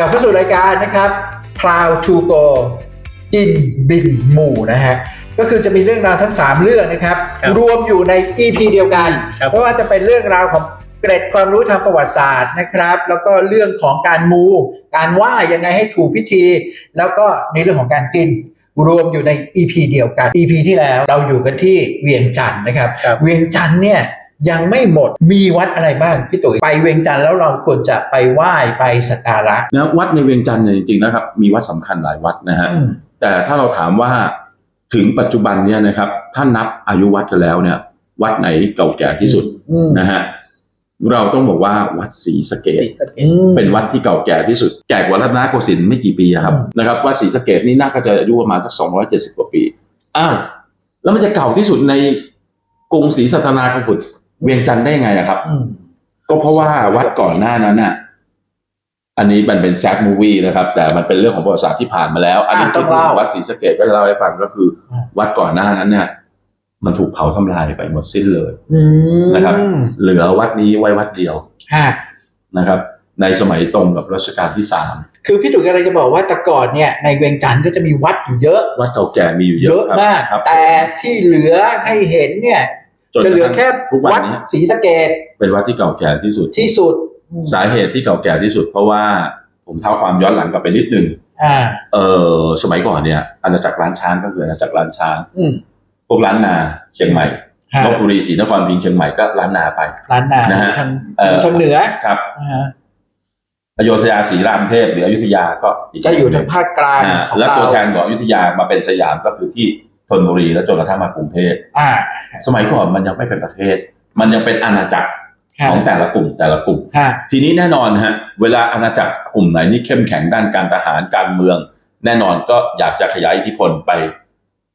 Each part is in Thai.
กลับเข้าสู่รายการนะครับ Proud to Go กินบินหมู่นะฮะก็คือจะมีเรื่องราวทั้ง 3 เรื่องนะครับ ครับรวมอยู่ใน EP เดียวกันครับเพราะว่าจะเป็นเรื่องราวของเกร็ดความรู้ทางประวัติศาสตร์นะครับ แล้วก็เรื่องของการมู การไหว่ายังไงให้ถูกพิธี แล้วก็ในเรื่องของการกิน รวมอยู่ใน EP เดียวกัน EP ที่แล้วเราอยู่กันที่เวียงจันทร์นะครับ ครับ เวียงจันทร์เนี่ย ยังไม่หมดมีวัดอะไรบ้างพี่ตุ๋ยไปเวียงจันทร์แล้วเราควรจะไปไหว้ไปสักการะนะวัดในเวียงจันทร์เนี่ยจริงๆนะครับ มีวัดสำคัญหลายวัดนะฮะอืมแต่ถ้าเราถามว่าถึงปัจจุบันเนี่ยนะครับถ้านับอายุวัดกันแล้วเนี่ย วัดไหนเก่าแก่ที่สุดอืมนะฮะเราต้องบอกว่าวัดศรีสะเกศดรีสะเกอืษมเป็นวัดที่เก่าแก่ที่สุด แก่กว่ารัตนโกสินทร์ไม่กี่ปีอะครับอืมนะครับวัดศรีสะเกดนี่น่าจะอายุประมาณสักสองร้อยเจ็ดสิบกว่าปีอ้าวแล้วมันจะเก่าที่สุดในกรุงศรีสัตนาคพุทธ เวียงจันทร์ได้ยังไงอะครับ อืม ก็เพราะว่าวัดก่อนหน้านั้นน่ะ อันนี้มันเป็นแซกมูวี่นะครับ แต่มันเป็นเรื่องของประวัติศาสตร์ที่ผ่านมาแล้ว อันนี้อะต้ที่องเล่าวัดศรีสะเกดก็จะเล่าให้ฟังก็คืออมวัดก่อนหน้านั้นเนี่ย มันถูกเผาทำลายไปหมดสิ้นเลย อืมนะครับ เหลือวัดนี้ไว้วัดเดียวฮะนะครับ ในสมัยตรงกับรัชกาลที่สามคือพี่ตุ๋ยกำลังจะบอกว่าแต่ก่อนเนี่ยในเวียงจันทร์ก็จะมีวัดอยู่เยอะ วัดเก่าแก่มีอยู่เยเยอะอะครับมาก ครับแต่ที่เหลือให้เห็นเนี่ย จนจะกเหลือระทั่งแค่ทุกวันวัดนี้ศรีสะเกดเป็นวัดที่เก่าแก่ที่สุด ที่สุดสาเหตุที่เก่าแก่ที่สุด เพราะว่าผมเท้าความย้อนหลังกลับไปนิดนึง อ่า เออสมัยก่อนเนี่ยอาณาจักรล้านช้างก็คืออาณาจักรล้านช้างอืมพวกล้านนาเชียงใหม่ฮะลบบุรีศรีนครพิงค์เชียงใหม่ก็ล้านนาไป ร้านนานะฮะทางเอ่อ ทางเหนือครับนะฮะอโยธยาศรีรามเทพหรืออยุธยาก็อีกก็อยู่ทางภาคกลางอ่าของและเราตัวแทนของอยุธยามาเป็นสยามก็คือที่ ธนบุรีแล้วจนกระทั่งมากรุงเทพอ่า สมัยก่อนมันยังไม่เป็นประเทศ มันยังเป็นอาณาจักรฮะของแต่ละกลุ่มแต่ละกลุ่มฮะทีนี้แน่นอนฮะเวลาอาณาจักรกลุ่มไหนนี่เข้มแข็งด้านการทหารการเมือง แน่นอนก็อยากจะขยายอิทธิพลไป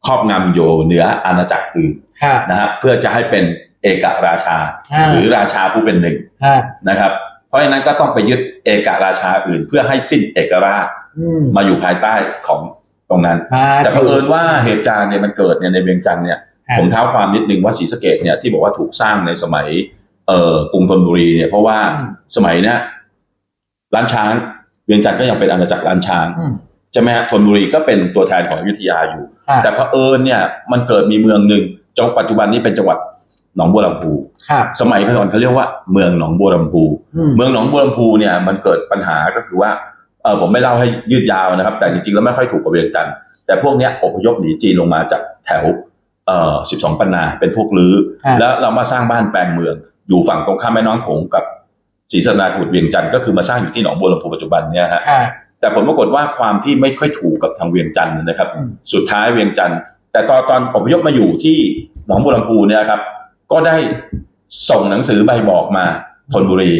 ครอบงำอยู่เหนืออาณาจักรอื่นฮะนะฮะเพื่อจะให้เป็นเอกราชาอ่าหรือราชาผู้เป็นหนึ่งฮะนะครับ เพราะฉะนั้นก็ต้องไปยึดเอกราชาอื่น เพื่อให้สิ้นเอกราชอืมมาอยู่ภายใต้ของ ตรงนั้นมาแต่เผอิญว่าเหตุการณ์เนี่ยมันเกิดเนี่ยในเวียงจันทร์เนี่ยฮะผมเท้าความนิดนึงว่าศรีสะเกดเนี่ยที่บอกว่าถูกสร้างในสมัยเอ่อกรุงธนบุรีเนี่ยเพราะว่าอืมสมัยเนี้ยล้านช้างเวียงจันทร์ก็ยังเป็นอาณาจักรล้านช้างอืมใช่ไหมฮะธนบุรีก็เป็นตัวแทนของอยุธยาอยู่ฮะแต่เผอิญเนี่ยมันเกิดมีเมืองหนึ่งจังหวัดปัจจุบันนี้เป็นจังหวัดหนองบัวลำพูครับสมัยก่อนเขาเรียกว่า เมืองหนองบัวลำพูอืมเมืองหนองบัวลำพูเนี่ยมันเกิดปัญหาก็คือว่า เออผมไม่เล่าให้ยืดยาวนะครับ แต่จริงๆแล้วไม่ค่อยถูกกับเวียงจันทร์แต่พวกเนี้ยอพยพหนีจีนลงมาจากแถวเอ่อ12ปันนาเป็นพวกลือ้อฮะแล้วเรามาสร้างบ้านแปลงเมือง อยู่ฝั่งตรงข้ามแม่น้ำโขงกับศรีสะนาขุดเวียงจันทร์ก็คือมาสร้างอยู่ที่หนองบัวลำพูปัจจุบันเนี่ยฮะฮะแต่ผลปรากฏว่าความที่ไม่ค่อยถูกกับทางเวียงจันทร์นะครับอืมสุดท้ายเวียงจันทร์แต่ตอนตอนอพยพมาอยู่ที่หนองบัวลำพูเนี่ยครับ ก็ได้ส่งหนังสือใบบอกมาธนบุรี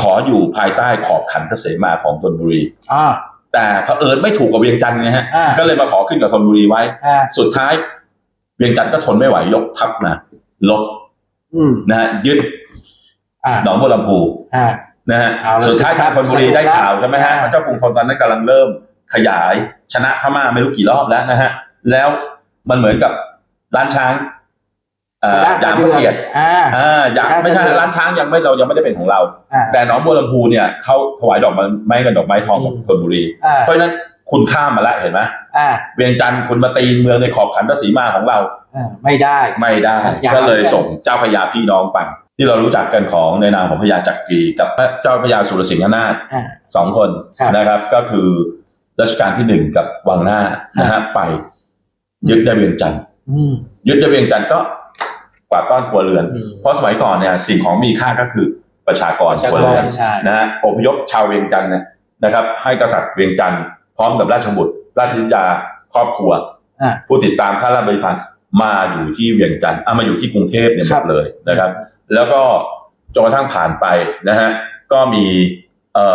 ขออยู่ภายใต้ขอบขันทเสมาของธนบุรี อ่า แต่เผอิญไม่ถูกกับเวียงจันทร์ไงฮะ อ่า ก็เลยมาขอขึ้นกับธนบุรีไว้ อ่าสุดท้ายเวียงจันทร์ก็ทนไม่ไหวยกทัพมาลบอืมนะฮะยึดอ่าหนองบัวลำพูอ่า นะฮะเอาละสุดท้ายทางธนบุรีสนุกได้ข่าวใช่ไหมฮะอ่าเจ้ากรุงธนตอนนั้นกำลังเริ่มขยายชนะพม่าไม่รู้กี่รอบแล้วนะฮะแล้วมันเหมือนกับร้านช้างเอ่อด้นยามพระเกียรติอ่าอ่ายังได้ไม่ใช่ได้ร้านช้างยังไม่เรายังไม่ได้เป็นของเราอ่าแต่หนองบัวลำพูเนี่ยเขาถวายดอกไม้เงินดอกไม้ทองกับอืมธนบุรีอ่าเพราะฉะนั้นคุณข้ามมาแล้วเห็นไหมอ่าเวียงจันทร์คุณมาตีเมืองในขอบขันทศีมาของเราอ่าไม่ได้ไม่ได้อย่าก็เลยส่งเจ้าพญาพี่น้องไปที่เรารู้จักกันของในนามของพญาจักรีกับเจ้าพญาสุรสิงหนาถอ่าสองคนครับนะครับ ก็คือรัชกาลที่หนึ่งกับวังหน้านะฮะไป ยึดได้เวียงจันทร์อืมยึดได้เวียงจันทร์ก็ กวาดต้อนครัวเรือนอืมเพราะสมัยก่อนเนี่ยสิ่งของมีค่าก็คือประชากรประชาคกนเรือนใช่นะฮะอพยพชาวเวียงจันทร์เนี่ยนะครับ ให้กษัตริย์เวียงจันทร์พร้อมกับราชบุตร ราชธิดาครอบครัวอ่าผู้ติดตามข้าราชบริพารมาอยู่ที่เวียงจันทร์อะมาอยู่ที่กรุงเทพเนี่ยหคมรับดเลยนะครับ แล้วก็จนกระทั่งผ่านไปนะฮะก็มีเอ่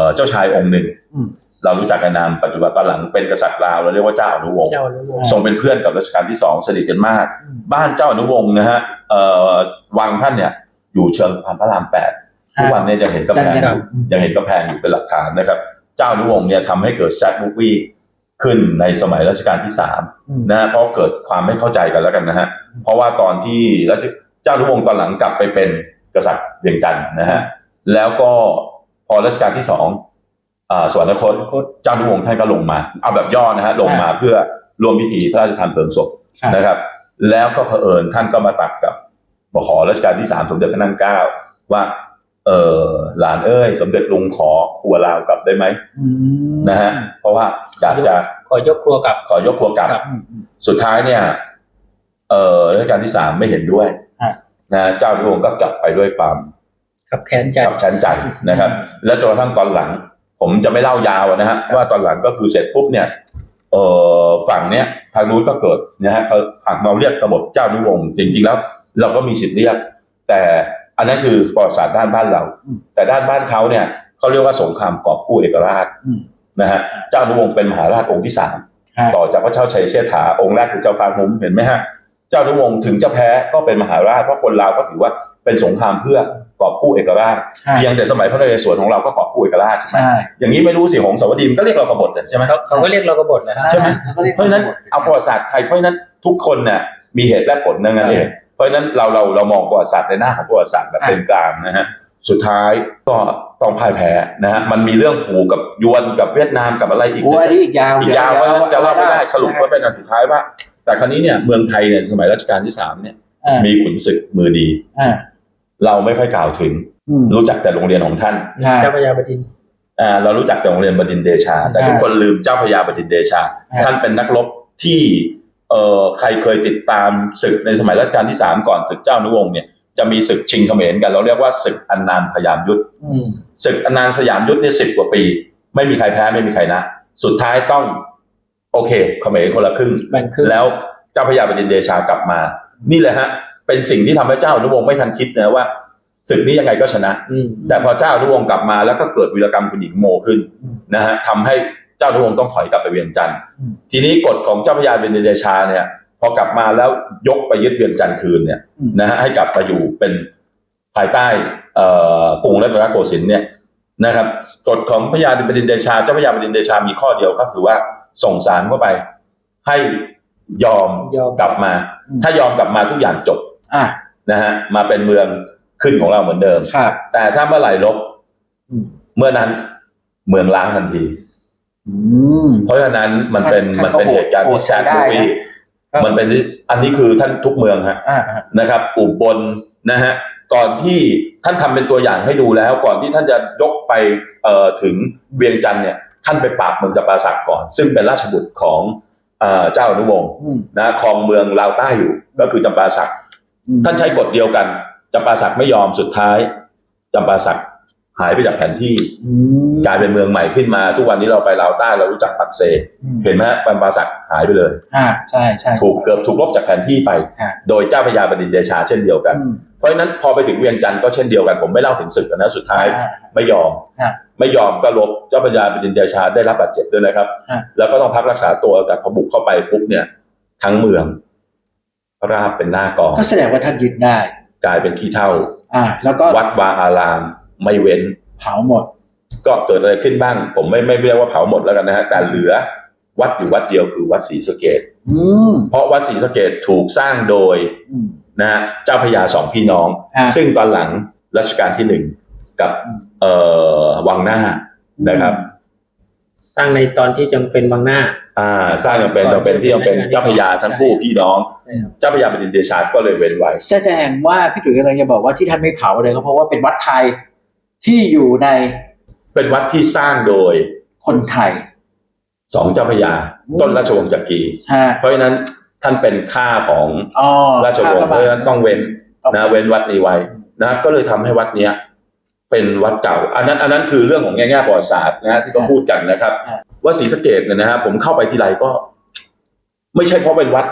อเจ้าชายองค์หนึ่งอืม เรารู้จักกันนามปัจจุบันตอนหลังเป็นกษัตริย์ลาวเราเรียกว่าเจ้าอนุวงศ์เจ้าอนุวงศ์ทรงเป็นเพื่อนกับรัชกาลที่สองสนิทกันมากอืมบ้านเจ้าอนุวงศ์นะฮะเอ่อวังท่านเนี่ยอยู่เชิงสะพานพระรามแปดทุกวันเนี้ยังเห็นกำแพงยังอยู่ยังเห็นกำแพงอยู่เป็นหลักฐานนะครับ เจ้าอนุวงศ์เนี่ยทำให้เกิดแซดบุกวี่ขึ้นในสมัยรัชกาลที่สามอืมนะฮะเพราะเกิดความไม่เข้าใจกันแล้วกันนะฮะเพราะว่าตอนที่รัชเจ้าอนุวงศ์ตอนหลังกลับไปเป็นกษัตริย์เวียงจันทร์นะฮะแล้วก็พอรัชกาลที่สองอ่า สวรรคตโคตรเจ้านุวงศ์ท่านก็ลงมา เอาแบบย่อนะฮะลงมาเพื่อร่วมพิธีพระราชทานเพลิงศพครับนะครับ แล้วก็เผอิญท่านก็มาตัดกับขอรัชกาลที่สามสมเด็จพระนั่งเกล้าว่า เออหลานเอ้ย สมเด็จลุงขอครัวลาวกลับได้ไหมอืมนะฮะเพราะว่าอยากจะขอยกครัวกลับ ขอยกครัวกลับครับอืมอืมสุดท้ายเนี่ย เอ่อรัชกาลที่สามไม่เห็นด้วยฮะนะเจ้านุวงศ์ก็กลับไปด้วยความกับแค้นใจกับชั้นใจนะครับ แล้วจนกระทั่งตอนหลัง ผมจะไม่เล่ายาวนะฮะว่าตอนหลังก็คือเสร็จปุ๊บเนี่ยเอ่อฝั่งเนี้ยทางนู้นก็เกิดนะฮะเขาฝั่งเราเรียกกบฏเจ้านิวงศ์จริงๆแล้ว เราก็มีสิทธิ์เรียก แต่อันนั้นคือประวัติศาสตร์ด้านบ้านเราอืมแต่ด้านบ้านเขาเนี่ยเขาเรียกว่าสงครามกอบกู้เอกราชอืมนะฮะเจ้านิวงศ์เป็นมหาราชองค์ที่สามฮะต่อจากพระเจ้าชัยเชษฐาองค์แรกคือเจ้าฟ้าหุ้มเห็นไหมฮะ เจ้านิวงศ์ถึงจะแพ้ก็เป็นมหาราชเพราะคนลาวก็ถือว่าเป็นสงครามเพื่อ กอบกู้เอกราชฮะเพียงแต่สมัยพระนเรศวรของเราก็กอบกู้เอกราชใช่ไหมใช่อย่างนี้ไม่รู้สิหงสาวดีมก็เรียกเรากบฏใช่ไหมเขาเขาก็เรียกเรากบฏนะใช่ไหมเขาก็รียกเพราะฉะนั้นเอาประวัติศาสตร์ไทยเพราะฉะนั้นทุกคนเนี่ยมีเหตุและผลนั่นเองเพราะฉะนั้นเราเราเรามองประวัติศาสตร์ในหน้าของประวัติศาสตร์แบบเป็นกลางนะฮะสุดท้ายก็ต้องพ่ายแพ้นะฮะมันมีเรื่องผูกกับยวนกับเวียดนามกับอะไรอีกโอ้นะอันนี้อีกยาวอีกยาวเพราะฉะนั้นจะเล่าไม่ได้สรุปว่าเป็นอันสุดท้ายว่า แต่ครั้นี้เนี่ยเมืองไทยเนี่ยสมัยรัชกาลที่สามเนี่ยอ่ามีขุนศึกมือดีอ่า เราไม่ค่อยกล่าวถึง อืมรู้จักแต่โรงเรียนของท่านอ่าเจ้าพระยาบดินทร์ อ่าเรารู้จักแต่โรงเรียนบดินทร์เดชา แต่อ่าทุกคนลืมเจ้าพระยาบดินทร์เดชา อ่า ท่านเป็นนักรบที่เอ่อใครเคยติดตามศึกในสมัยรัชกาลที่สามก่อนศึกเจ้านุวงศ์เนี่ยจะมีศึกชิงเขมรกันเราเรียกว่าศึกอันนานพยามยุทธ อืม ศึกอันนานสยามยุทธเนี่ยสิบกว่าปี ไม่มีใครแพ้ไม่มีใครนะ สุดท้ายต้อง โอเคเขมรคนละครึ่ง แบ่งครึ่งแล้วเจ้าพระยาบดินทร์เดชากลับมา นี่แหละฮะ เป็นสิ่งที่ทำให้เจ้าอนุวงศ์ไม่ทันคิดนะว่าศึกนี้ยังไงก็ชนะอืมแต่พอเจ้าอนุวงศ์กลับมาแล้วก็เกิดวีรกรรมคุณหญิงโมขึ้นอืมนะฮะทำให้เจ้าอนุวงศ์ต้องถอยกลับไปเวียงจันทร์อืมทีนี้กฎของเจ้าพระยาบดินทร์เดชาเนี่ย พอกลับมาแล้วยกไปยึดเวียงจันทร์คืนเนี่ยอืมนะฮะให้กลับมาอยู่เป็นภายใต้เอ่อกรุงรัตนโกสินทร์เนี่ยนะครับกฎของพระยาบดินทร์เดชาเจ้าพระยาบดินทร์เดชามีข้อเดียวก็คือว่าส่งสารเข้าไปให้ยอมยอมกลับมาอืมถ้ายอมกลับมาทุกอย่างจบ อ่านะฮะมาเป็นเมืองขึ้นของเราเหมือนเดิมครับ แต่ถ้าเมื่อไหร่ลบอืมเมื่อนั้นเมืองล้างทันทีอืมเพราะฉะนั้นมันเป็นท่านมันเป็นก็โหดเหตุการณ์ที่โหดแซดใช้ได้บูนะวี่ครับมันเป็นที่อันนี้คือท่านทุกเมืองฮะอ่านะครับ อุบลนะฮะก่อนที่ท่านทำเป็นตัวอย่างให้ดูแล้ว ก่อนที่ท่านจะยกไปเอ่อถึงเวียงจันทร์เนี่ย ท่านไปปราบเมืองจำปาสักก่อน ซึ่งเป็นราชบุตรของเอ่อเจ้าอนุวงศ์อืมนะครองเมืองลาวใต้อยู่ก็คือจำปาสักอืม ท่านใช้กฎเดียวกันจำปาสักไม่ยอมสุดท้ายจำปาสักหายไปจากแผนที่อืมกลายเป็นเมืองใหม่ขึ้นมา ทุกวันนี้เราไปลาวใต้เรารู้จักปักเซอืมเห็นไหมฮะจำปาสักหายไปเลยอ่าใช่ใช่ถูกเกือบถูกลบจากแผนที่ไปอ่าโดยเจ้าพระยาบดินทร์เดชาเช่นเดียวกันอืมเพราะฉะนั้นพอไปถึงเวียงจันทร์ก็เช่นเดียวกันผมไม่เล่าถึงศึกกันนะสุดท้ายอ่าไม่ยอมฮะไม่ยอมก็ลบเจ้าพระยาบดินทร์เดชาได้รับบาดเจ็บด้วยนะครับฮะแล้วก็ต้องพักรักษาตัวแต่พอบุกเข้าไปปุ๊บเนี่ยทั้งเมือง ราบเป็นหน้ากองก็แสดงว่าท่านยึดได้ กลายเป็นขี้เท่า อ่า แล้วก็วัดวาอารามไม่เว้นเผาหมด ก็เกิดอะไรขึ้นบ้าง ผมไม่ไม่เรียกว่าเผาหมดแล้วกันนะฮะแต่เหลือวัดอยู่วัดเดียวคือวัดศรีสะเกดอืมเพราะวัดศรีสะเกดถูกสร้างโดยอืมนะฮะเจ้าพระยาสองพี่น้องอ่าซึ่งตอนหลังรัชกาลที่หนึ่งกับอืมเอ่อวังหน้านะครับ สร้างในตอนที่จำเป็นบางหน้า อ่าสร้างยังเป็นยังเป็นที่ยังเป็นเจ้าพระยาทั้งคู่พี่น้อง ใช่ครับ เจ้าพระยาบดินทร์เดชาก็เลยเว้นไว้ แสดงว่าพี่ตุ๋ยกำลังจะบอกว่าที่ท่านไม่เผาเลยก็เพราะว่าเป็นวัดไทยที่อยู่ในเป็นวัดที่สร้างโดยคนไทย สองเจ้าพระยาอืม ต้นราชวงศ์จักรีฮะเพราะฉะนั้นท่านเป็นข้าของอ๋อราชวงศ์เพราะฉะนั้นต้องเว้นนะเว้นวัดนี้ไว้นะก็เลยทำให้วัดเนี้ยเป็นวัดเก่า อันนั้นอันนั้นคือเรื่องของแง่แง่ประวัติศาสตร์นะที่เขาพูดกันนะครับ ว่าศรีสะเกดเนี่ยนะฮะผมเข้าไปทีไรก็ ไม่ใช่เพราะเป็นวัด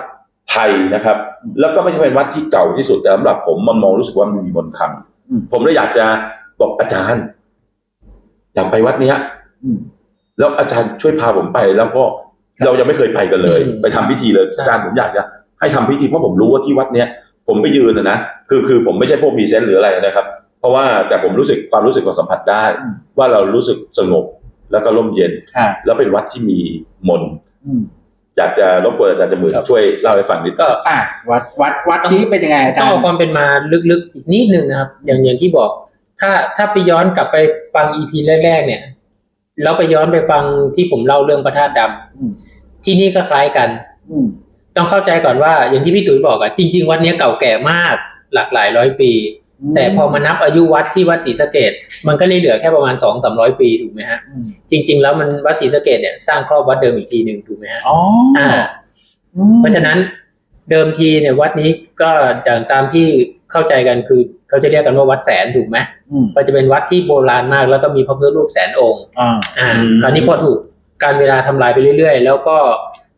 ไทยนะครับ แล้วก็ไม่ใช่เป็นวัดที่เก่าที่สุดแต่สำหรับผมมันมองรู้สึกว่ามันมีมนต์ขลังอืมผมเลยอยากจะบอกอาจารย์อยากไปวัดเนี้ยอืมแล้วอาจารย์ช่วยพาผมไปแล้วก็เรายังไม่เคยไปกันเลยอืมไปทำพิธีเลยใช่อาจารย์ผมอยากจะให้ทำพิธีเพราะผมรู้ว่าที่วัดเนี้ยผมไปยืนนะนะคือคือผมไม่ใช่พวกมีเซนส์หรืออะไรนะครับ เพราะว่าแต่ผมรู้สึกความรู้สึกของสัมผัสได้อืมว่าเรารู้สึกสงบ แล้วก็ร่มเย็นอ่าแล้วเป็นวัดที่มีมนต์อืมอยากจะรบกวนอาจารย์จมือช่วยเล่าให้ฟังนิดก็อ่าวัดวัดวัดนี้เป็นยังไงอาต้จาองรเอาย์ความเป็นมาลึกๆอีกนิดนึงนะครับ อย่างอย่างที่บอก ถ้าถ้าไปย้อนกลับไปฟังอีพีแรก ๆ เนี่ยแล้วไปย้อนไปฟังที่ผมเล่าเรื่องพระธาตุดำอืมที่นี่ก็คล้ายกันอืมต้องเข้าใจก่อนว่า อย่างที่พี่ตุ๋ยบอกอะจริง ๆ วัดเนี้ยเก่าแก่มาก หลากหลายร้อยปี แต่พอมานับอายุวัดที่วัดศรีสะเกดมันก็เลยเหลือแค่ประมาณสองสามร้อยปีถูกไหมฮะอืมจริง ๆ แล้วมันวัดศรีสะเกดเนี่ยสร้างครอบวัดเดิมอีกทีหนึ่งถูกไหมฮะอ๋ออ่าอืมเพราะฉะนั้นเดิมทีเนี่ยวัดนี้ก็อย่างตามที่เข้าใจกันคือเขาจะเรียกกันว่าวัดแสนถูกไหมอืมก็จะเป็นวัดที่โบราณมากแล้วก็มีพระพุทธรูปแสนองค์อ่าอ่าอืมคราวนี้พอถูกการเวลาทำลายไปเรื่อยๆ แล้วก็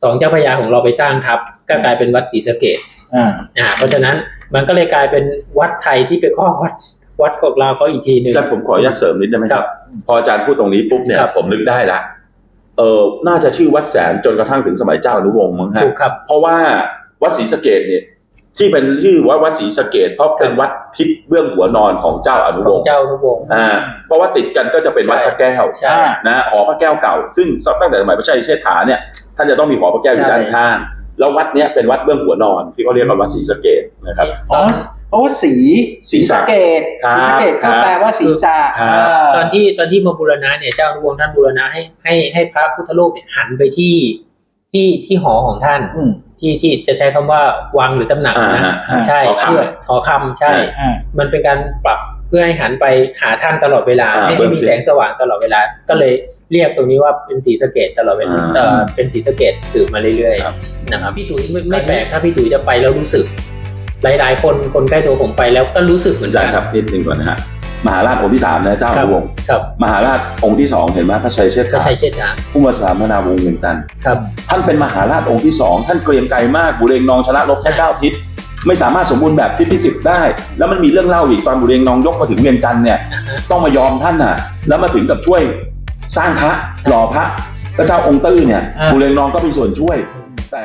สองเจ้าพระยาของเราไปสร้างทับก็กลายเป็นวัดศรีสะเกดอ่าอ่าเพราะฉะนั้น มันก็เลยกลายเป็นวัดไทยที่ไปครอบวัดวัดของเราเขาอีกทีหนึ่งอาจารย์ผมขออนุญาตเสริมนิดได้ไหมครับ พออาจารย์พูดตรงนี้ปุ๊บเนี่ยครับผมนึกได้ละเออน่าจะชื่อวัดแสนจนกระทั่งถึงสมัยเจ้าอนุวงศ์มั้งฮะถูกครับเพราะว่าวัดศรีสะเกดเนี่ยที่เป็นชื่อว่าวัดศรีสะเกดเพราะเป็นวัดทิศเบื้องหัวนอนของเจ้าอนุขวองงศ์เจ้าทุกวงศ์อ่าเพราะว่าติดกันก็จะเป็นวัดพระแก้วใช่อ่านะหอพระแก้วเก่า ซึ่งตั้งแต่สมัยพระชัยเชษฐาเนี่ยท่านจะต้องมีหอพระแก้วอยู่ใช่ด้านข้าง แล้ววัดเนี้ยเป็นวัดเบื้องหัวนอนที่เขาเรียกว่าวัดศรีสะเกดนะครับตอนเพราะว่าสีศีรษะเกตครับสีสะเกตก็แปลว่าศีรษะครับอ่าตอนที่ตอนที่มาบูรณะเนี่ยเจ้าอนุวงศ์ท่านบูรณะให้ให้ให้พระพุทธรูปเนี่ยหันไปที่ที่ที่หอของท่าน อืม ที่ที่จะใช้คำว่าวังหรือตำหนักอ่านะฮะใช่หอคำเพื่อหอคำใช่ อ่า มันเป็นการปรับเพื่อให้หันไปหาท่านตลอดเวลาอ่าให้เพิ่ให้มมีสิ แสงสว่างตลอดเวลา ก็เลย เรียกตรงนี้ว่าเป็นสีสะเกตตลอดเวลาอ่าเอ่อเป็นสีสะเกตสืบมาเรื่อยครับ ๆนะครับพี่ตุ๋ยไม่ไม่แปลกถ้าพี่ตุ๋ยจะไปแล้วรู้สึก หลาย ๆ คนคนใกล้ตัวผมไปแล้วก็รู้สึกเหมือนอากัจารน ย์ครับนิดหนึ่งก่อนนะฮะมหาราชองค์ที่สามนะเจ้าอครับนุวงศ์ครับมหาราชองค์ที่สองเห็นไหมพระชัยเชษก็ฐาใช้เช่นกันผู้มาสามนาวงศ์เหมือนกันครับ ท่านเป็นมหาราชองค์ที่สองท่านเกรียงไกรมากบุเรงนองชนะรบแค่เก้าทิศไม่สามารถสมบูรณ์แบบทิศที่สิบได้ แล้วมันมีเรื่องเล่าอีกตอนบุเรงนองยกมาถึงเวียงจันทร์เนี่ยอ่าฮะต้องมายอมท่านน่ะ แล้วมาถึงกับช่วย สร้างพระหล่อพระแล้วเจ้าองค์ตื้อเนี่ยอ่าบุเรงนองก็มีส่วนช่วยแต่